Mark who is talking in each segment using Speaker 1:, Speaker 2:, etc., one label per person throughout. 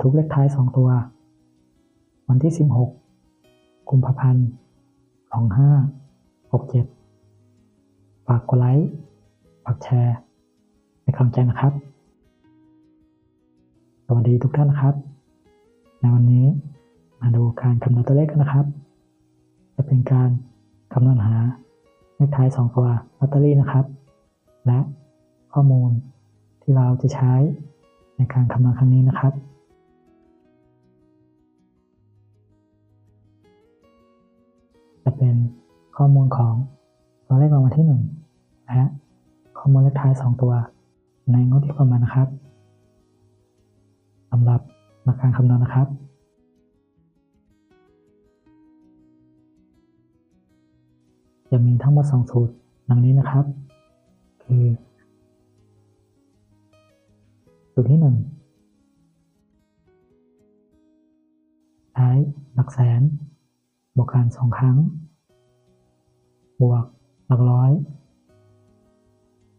Speaker 1: ทุกเลขท้ายสองตัว วันที่ 16 กุมภาพันธ์ 2567 ฝากกดไลค์ ฝากแชร์เป็นกำลังใจนะครับ สวัสดีทุกท่านนะครับ ในวันนี้มาดูการคำนวณตัวเลขกันนะครับ จะเป็นการคำนวณหาเลขท้ายสองตัวลอตเตอรี่นะครับ และข้อมูลที่เราจะใช้ในการคำนวณครั้งนี้นะครับ จะเป็นข้อมูลของตัวเลขรางวัลที่หนึ่งและข้อมูลเลขท้ายสองตัว ในงวดที่ผ่านมานะครับสำหรับหลักการคำนวณนะครับ จะมีทั้งหมดสองสูตรดังนี้นะครับ คือสูตรที่หนึ่งใช้หลักแสน บวกกันสองครั้ง บวกหลักร้อย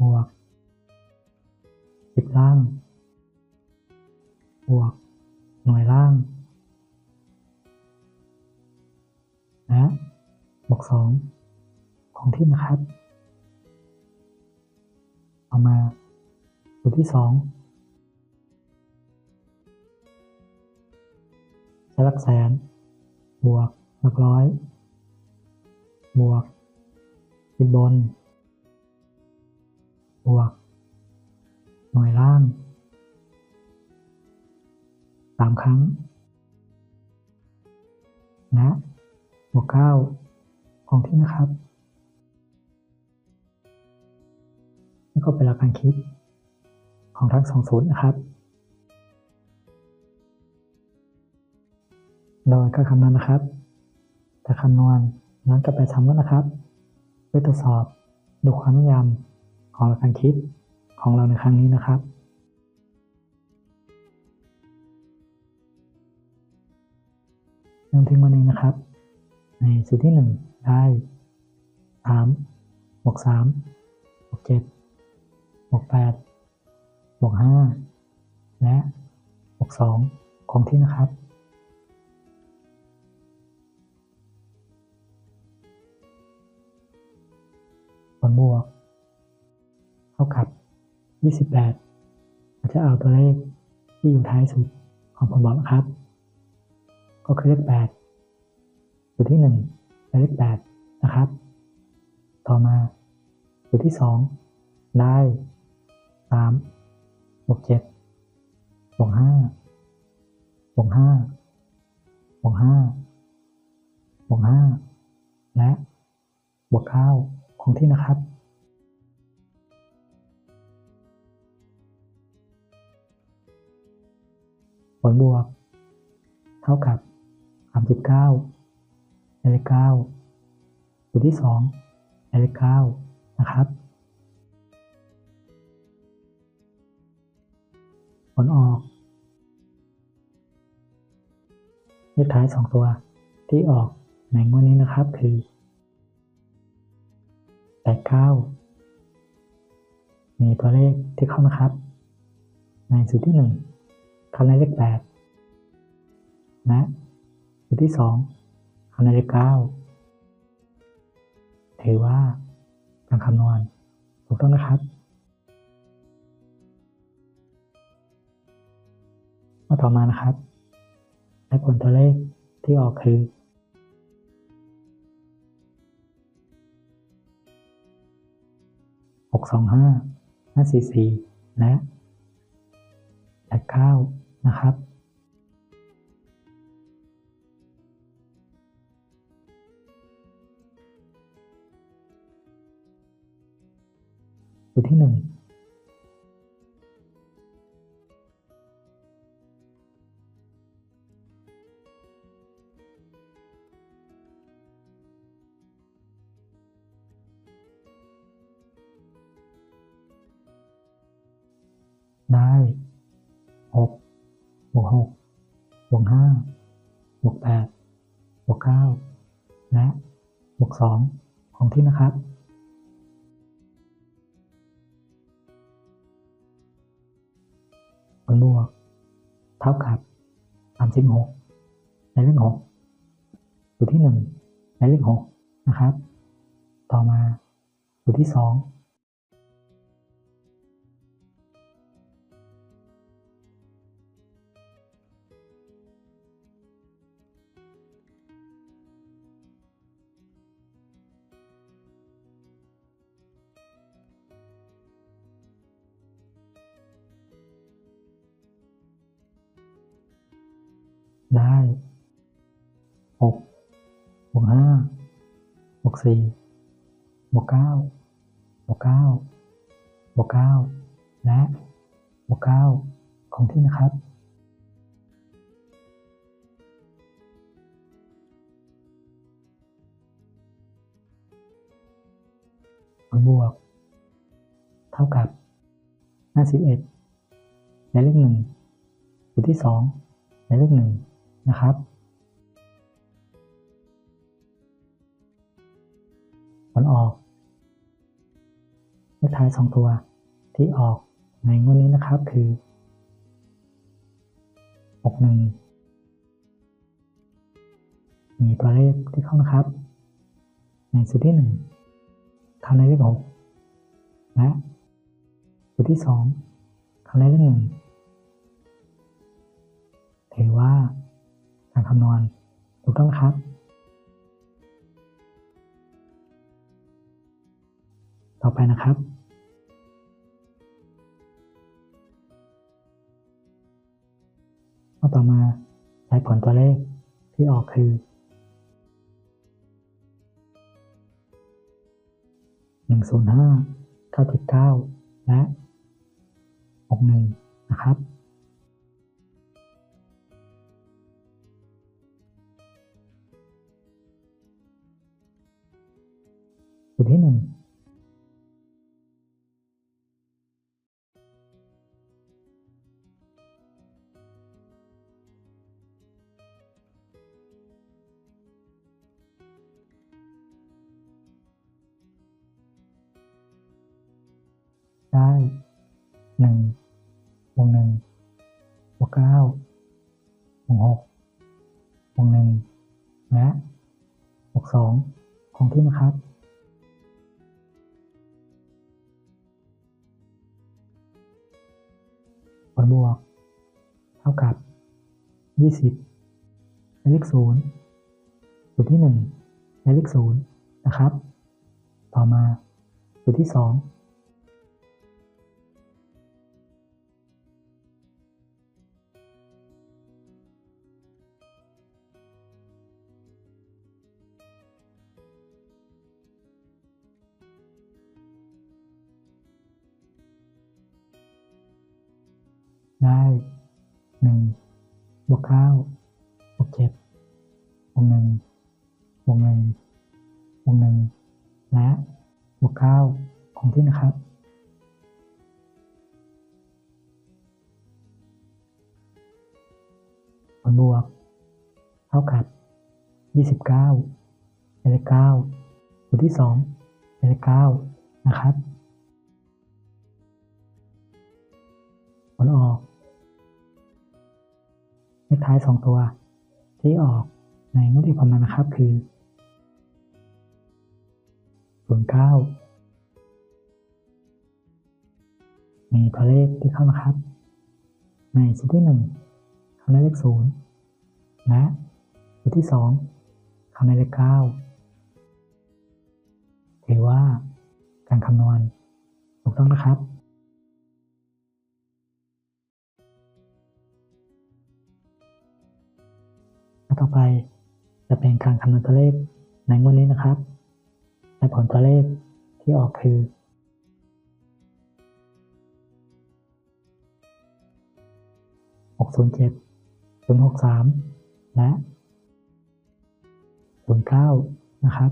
Speaker 1: บวกสิบล่าง บวกหน่วยล่างและบวกสองของที่นะครับ เอามาสูตรที่สองใช้หลักแสนบวก หลักร้อย บวกสิบบน บวก หน่วยล่างสามครั้งและบวกเก้าของที่นะครับ นี่ก็เป็นหลักการคิดของทั้งสองสูตรนะครับโดยการคำนวณนะครับ แต่คำนวณนั้นก็ไปซ้ำกันนะครับเพื่อตรวจสอบดูความแม่นยำของหลักการคิดของเราในครั้งนี้นะครับเริ่มที่วันนี้นะครับ ในสูตรที่หนึ่งได้สามบวกสามบวกเจ็ดบวกแปดบวกห้าและบวกสองของที่นะครับ บวก เท่ากับ 28เราจะเอาตัวเลขที่อยู่ท้ายสุดของผลบวกนะครับ ก็คือเลข8สูตรที่1เป็นเลข8นะครับ ต่อมาสูตรที่ 2 ได้ 3 บวก 7 บวก 5 บวก 5 บวก 5 บวก 5 และบวก 9 ของที่นะครับผลบวก เท่ากับ 39ในเลข9สูตรที่2ในเลข9นะครับ ผลออก เลขท้าย 2 ตัวที่ออกในงวดนี้นะครับคือ 89มีตัวเลขที่เข้านะครับ ในสูตรที่1เข้าในเลข8และสูตรที่2เข้าในเลข9ถือว่าการคำนวณถูกต้องนะครับมาต่อมานะครับและผลตัวเลขที่ออกคือ 625 544 และ 89 นะครับ จุดที่ 1 2 ของที่นะครับผลบวก เท่ากับ36ในเลข6อยู่ที่ 1 ในเลข6นะครับ ต่อมาอยู่ที่ 2 ได้หกบวกห้าบวกสี่บวกเก้าบวกเก้าบวกเก้าและบวกเก้าของที่นะครับผลบวก เท่ากับ 51 ในเลขหนึ่งสูตรที่สองในเลขหนึ่ง นะครับผลออกเลขท้ายสองตัวที่ออกในงวดนี้นะครับคือ 61 มีตัวเลขที่เข้านะครับ ในสูตรที่หนึ่งเข้าในเลขหกและสูตรที่สองเข้าในเลขหนึ่งถือว่า การคำนวณถูกต้องครับต่อไปนะครับข้อต่อมาใช้ผลตัวเลขที่ออกคือหนึ่งศูนย์ห้าเก้าจุดเก้าและหกหนึ่งนะครับ ได้หนึ่งบวกหนึ่งบวกเก้าบวกหกบวกหนึ่งและบวกสองของที่นะครับผลบวก เท่ากับ 20ในเลขศูนย์สูตรที่1ในเลขศูนย์นะครับ ต่อมาสูตรที่ 2 บวกเก้าบวกเจ็ดวกหนึ่งวกหนึ่งวกหนึ่งและบวกเก้าของที่นะครับผลบวก เท่ากับ 29ในเลข9สูตรที่2ในเลข9นะครับ ผลออก เลขท้ายสองตัว ที่ออกในงวดที่ผ่านมานะครับคือ 09 มีตัวเลขที่เข้านะครับ ในสูตรที่ 1 เข้าในเลข 0 และสูตรที่ 2 เข้าในเลข 9 ถือว่าการคำนวณถูกต้องนะครับ และต่อไปจะเป็นการคำนวณตัวเลขในงวดนี้นะครับ ในผลตัวเลขที่ออกคือหกศูนย์เจ็ดศูนย์หกสามและศูนย์เก้านะครับ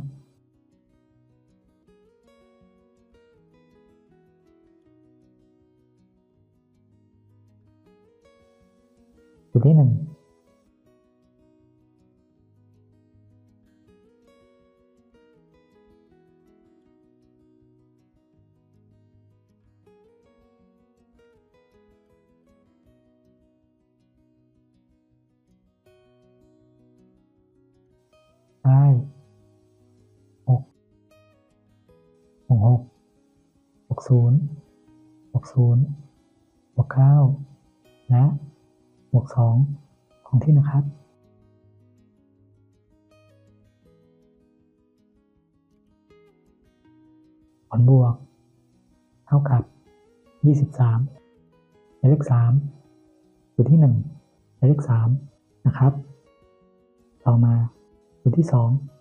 Speaker 1: จุดที่หนึ่ง ศูนย์หกศูนย์หกเก้าและหกสองของที่นะครับ ผลบวก เท่ากับ 23ในเลข3อยู่ที่1ในเลข3นะครับ ต่อมาอยู่ที่ 2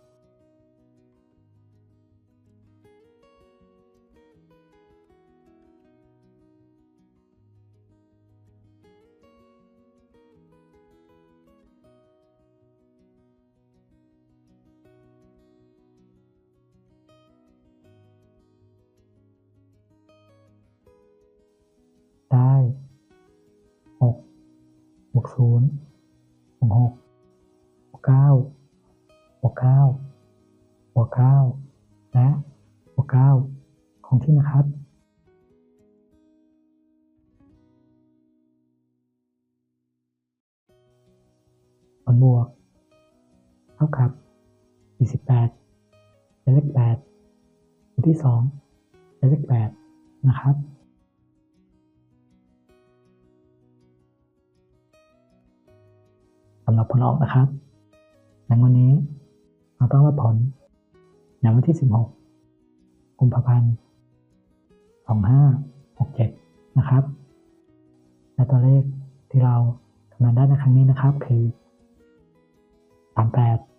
Speaker 1: ศูนย์หกหกหกเก้าหกเก้าหกเก้าและหกเก้าของที่นะครับ รับผลออกนะครับในวันนี้เราต้องรับผลในวันที่ 16 กุมภาพันธ์ 2567 นะครับ และตัวเลขที่เราทำงานได้ในครั้งนี้นะครับคือ 38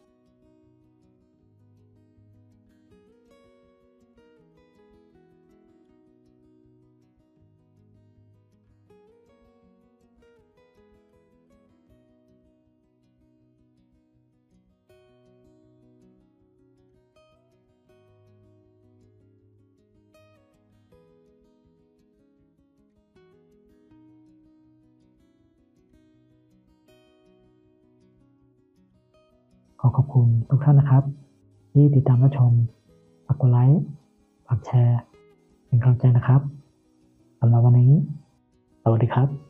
Speaker 1: ขอขอบคุณทุกท่านนะครับ ที่ติดตามรับชมฝากกดไลค์ฝากแชร์ เป็นกำลังใจนะครับสำหรับวันนี้ สวัสดีครับ